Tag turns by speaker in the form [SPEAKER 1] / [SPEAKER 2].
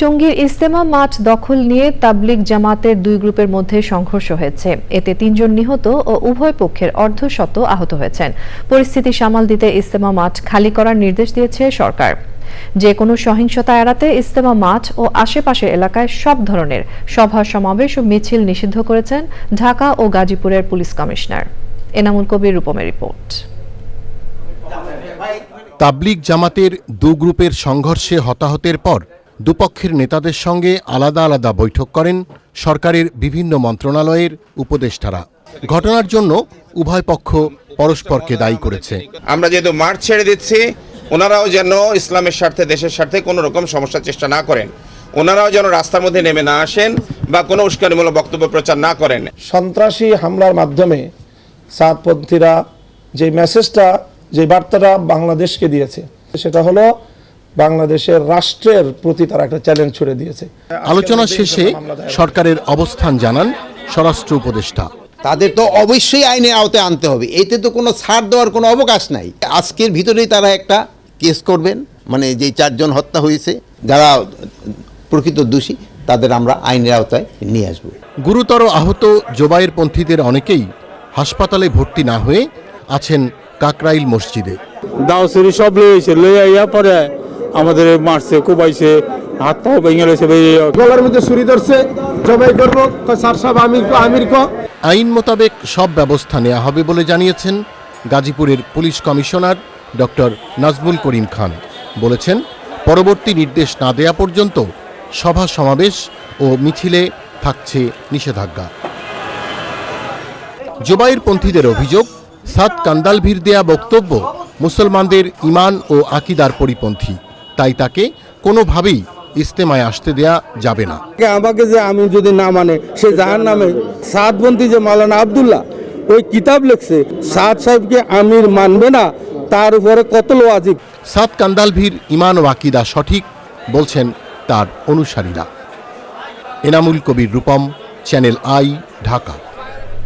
[SPEAKER 1] টঙ্গীর ইস্তেমা মাঠ দখল নিয়ে তাবলিগ জামাতের দুই গ্রুপের মধ্যে সংঘর্ষ হয়েছে। এতে তিনজন নিহত ও উভয় পক্ষের অর্ধশত আহত হয়েছেন। পরিস্থিতি সামাল দিতে ইস্তেমা মাঠ খালি করার নির্দেশ দিয়েছে সরকার। যে কোনো সহিংসতা এড়াতে ইস্তেমা মাঠ ও আশেপাশের এলাকায় সব ধরনের সভা, সমাবেশ ও মিছিল নিষিদ্ধ করেছেন ঢাকা ও গাজীপুরের পুলিশ কমিশনার। এনামুল কবির রূপমের রিপোর্ট।
[SPEAKER 2] তাবলিগ জামাতের দু গ্রুপের সংঘর্ষে হতাহতের পর দুপক্ষের নেতাদের সঙ্গে আলাদা আলাদা বৈঠক করেন সরকারের বিভিন্ন মন্ত্রণালয়ের উপদেষ্টারা। ঘটনার জন্য উভয় পক্ষ পরস্পরকে দায়ী করেছে।
[SPEAKER 3] আমরা যেহেতু মাঠ ছেড়ে দিচ্ছি ওনারাও যেন ইসলামের স্বার্থে দেশের স্বার্থে কোনো রকম সমস্যার চেষ্টা না করেন। ওনারাও যেন রাস্তার মধ্যে নেমে না আসেন বা কোনো উস্কানিমূলক বক্তব্য প্রচার না করেন।
[SPEAKER 4] সন্ত্রাসী হামলার মাধ্যমে সাতপন্থীরা যে মেসেজটা যে বার্তাটা বাংলাদেশকে দিয়েছে সেটা হলো বাংলাদেশের রাষ্ট্রের প্রতি তারা একটা চ্যালেঞ্জ ছুড়ে দিয়েছে।
[SPEAKER 2] আলোচনা শেষে সরকারের অবস্থান জানান স্বরাষ্ট্র উপদেষ্টা।
[SPEAKER 5] তাদের তো অবশ্যই আইনের আওতায় আনতে হবে। এতে তো কোনো ছাড় দেওয়ার কোনো অবকাশ নাই। আজকের ভিতরেই তারা একটা কেস করবেন মানে যে চারজন হত্যা হয়েছে যারা প্রকৃত দোষী তাদের আমরা আইনের আওতায় নিয়ে আসব।
[SPEAKER 2] গুরুতর আহত জোবায়ের পন্থীদের অনেকেই হাসপাতালে ভর্তি না হয়ে আছেন কাকরাইল মসজিদে।
[SPEAKER 6] দাও সব লইছে পরে আমাদের মারছে কোবাইছে হাত পাও ভেঙে রয়েছে
[SPEAKER 4] গলার মধ্যে ছুরি ধরছে জবাই করব স্যার সাহেব আমির কো আমির
[SPEAKER 2] আইন মোতাবেক সব ব্যবস্থা নেওয়া হবে বলে জানিয়েছেন গাজীপুরের police commissioner doctor Nazmul Karim Khan. বলেছেন পরবর্তী নির্দেশ না দেয়া পর্যন্ত সভা সমাবেশ ও মিছিলে থাকছে নিষেধাজ্ঞা। জোবাইর পন্থীদের অভিযোগ সাত কান্দালভির দেয়া বক্তব্য মুসলমানদের ইমান ও আকিদার পরিপন্থী। তাই তাকে কোনোভাবেই ইস্তেমায় আসতে দেয়া যাবে না।
[SPEAKER 6] আমাকে যে আমি যদি না মানে সে যার নামে সাতবন্তি যে মালানা আবদুল্লাহ ওই কিতাব লিখছে সাদ সাহেবকে আমির মানবে না তার উপরে কত লোয়াজিক
[SPEAKER 2] সাত কান্দালভির ইমান ও আকিদা সঠিক বলছেন তার অনুসারীরা। Enamul Kabir Rupam Channel I Dhaka.